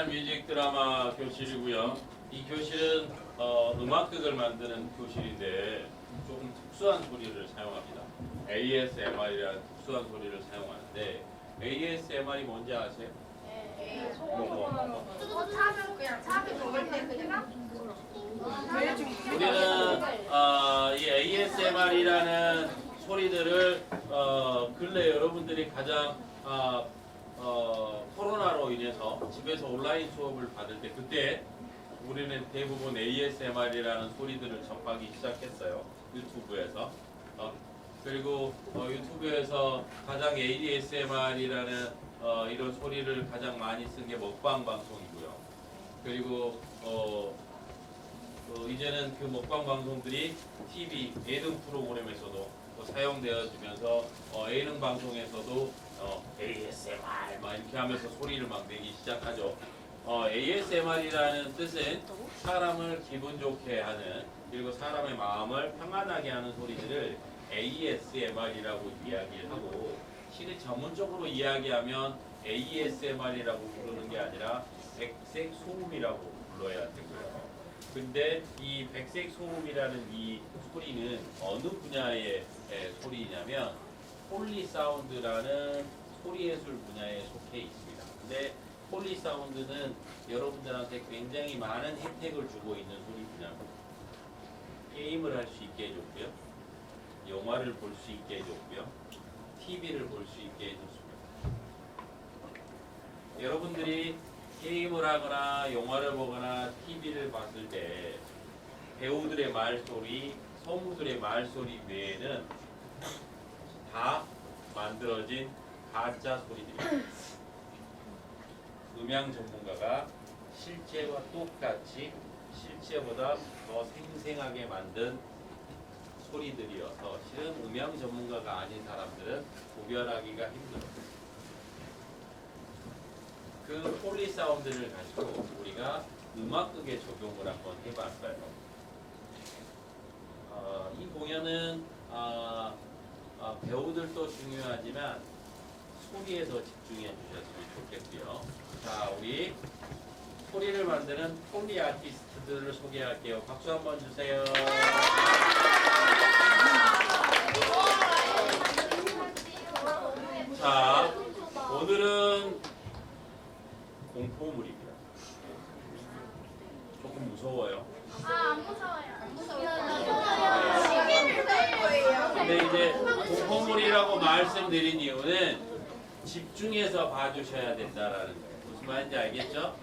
ASMR 뮤직 드라마 교실이고요. 이 교실은 어, 음악극을 만드는 교실인데 조금 특수한 소리를 사용합니다. ASMR이라는 특수한 소리를 사용하는데 ASMR이 뭔지 아세요? 우리는 어, 이 ASMR이라는 소리들을 어, 근래 여러분들이 가장 어, 어, 코로나로 인해서 집에서 온라인 수업을 받을 때 그때 우리는 대부분 ASMR이라는 소리들을 접하기 시작했어요 유튜브에서. 어, 그리고 어, 유튜브에서 가장 ASMR이라는 어, 이런 소리를 가장 많이 쓴 게 먹방 방송이고요. 그리고 어, 어, 이제는 그 먹방 방송들이 TV 예능 프로그램에서도 또 사용되어지면서 어, 예능 방송에서도 어, ASMR 막 이렇게 하면서 소리를 막 내기 시작하죠. 어, ASMR이라는 뜻은 사람을 기분 좋게 하는 그리고 사람의 마음을 평안하게 하는 소리들을 ASMR이라고 이야기를 하고 실은 전문적으로 이야기하면 ASMR이라고 부르는 게 아니라 백색 소음이라고 불러야 되고요. 근데 이 백색 소음이라는 이 소리는 어느 분야의 에, 소리냐면 폴리 사운드라는 소리 예술 분야에 속해 있습니다. 근데 폴리 사운드는 여러분들한테 굉장히 많은 혜택을 주고 있는 소리 분야입니다. 게임을 할 수 있게 해줬고요. 영화를 볼 수 있게 해줬고요. TV를 볼 수 있게 해줬습니다. 여러분들이 게임을 하거나 영화를 보거나 TV를 봤을 때 배우들의 말소리, 성우들의 말소리 외에는 다 만들어진 가짜 소리들입니다. 음향 전문가가 실제와 똑같이 실제보다 더 생생하게 만든 소리들이어서 실은 음향 전문가가 아닌 사람들은 구별하기가 힘들어요. 그 폴리 사운드를 가지고 우리가 음악극에 적용을 한번 해봤어요. 어, 이 공연은 아, 아, 배우들도 중요하지만 소리에 더 집중해 주셨으면 좋겠고요. 자, 우리 소리를 만드는 폴리 아티스트들을 소개할게요. 박수 한번 주세요. 자, 오늘은 공포물입니다. 조금 무서워요. 아안 무서워요. 안 무서워요. 시계를 살 거예요. 근데 이제 공포물이라고 말씀드린 이유는 집중해서 봐주셔야 된다라는 거예요. 무슨 말인지 알겠죠?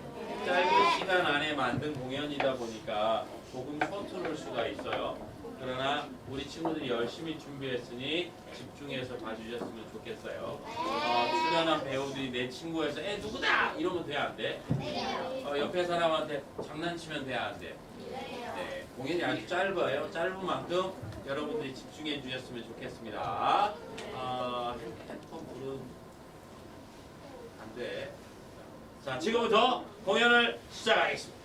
짧은 시간 안에 만든 공연이다 보니까 조금 서투를 수가 있어요. 그러나 우리 친구들이 열심히 준비했으니 집중해서 봐주셨으면 좋겠어요. 어, 출연한 배우들이 내 친구에서 에 누구다 이러면 돼안 돼? 어, 옆에 사람한테 장난치면 돼안 돼? 네, 공연이 아주 짧아요. 짧은 만큼 여러분들이 집중해 주셨으면 좋겠습니다. 아, 핸드폰 부른 안 돼. 자, 지금부터 공연을 시작하겠습니다.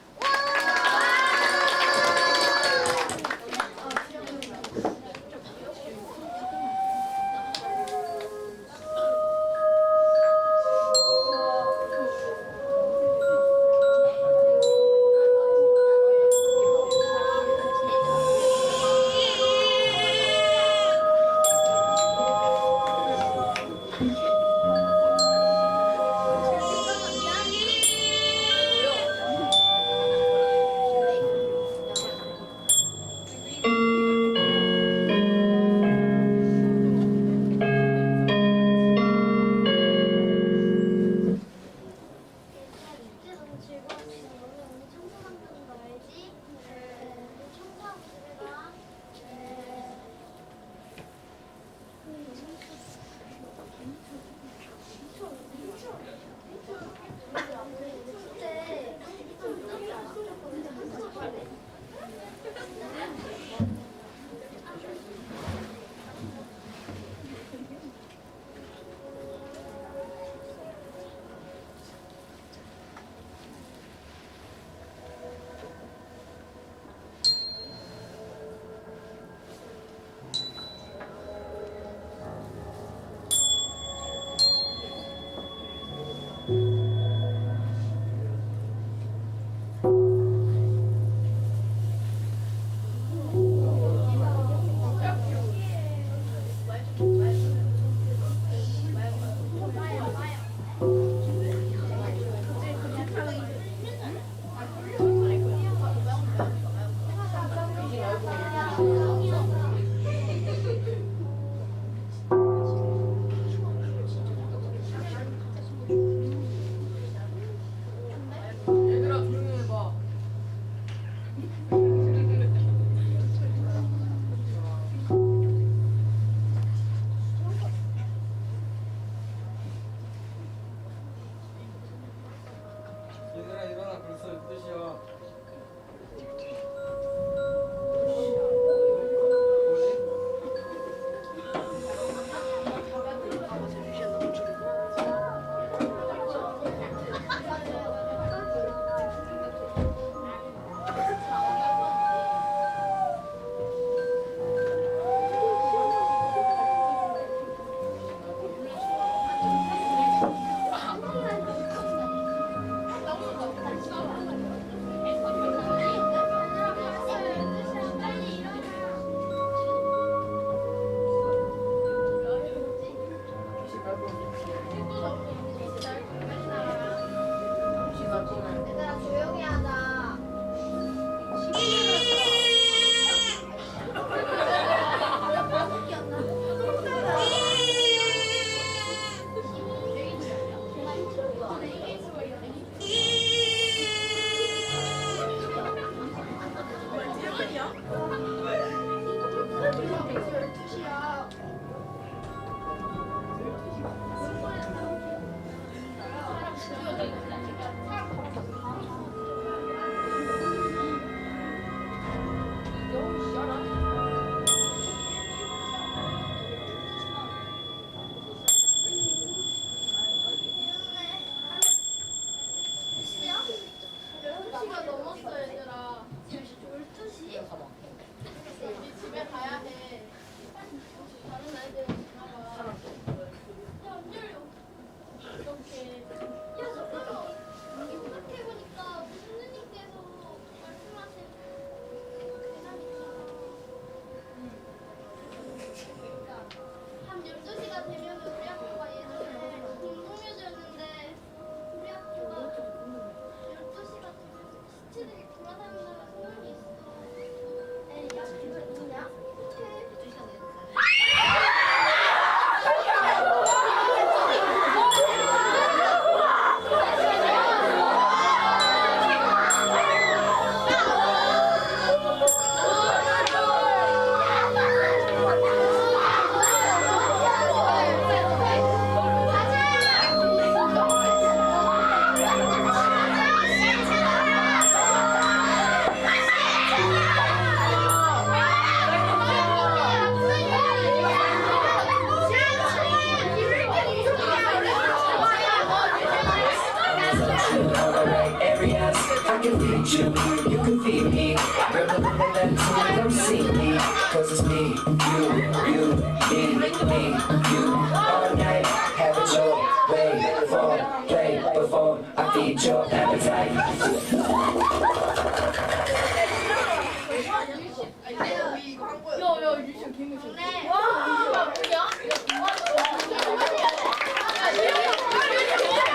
Your appetite.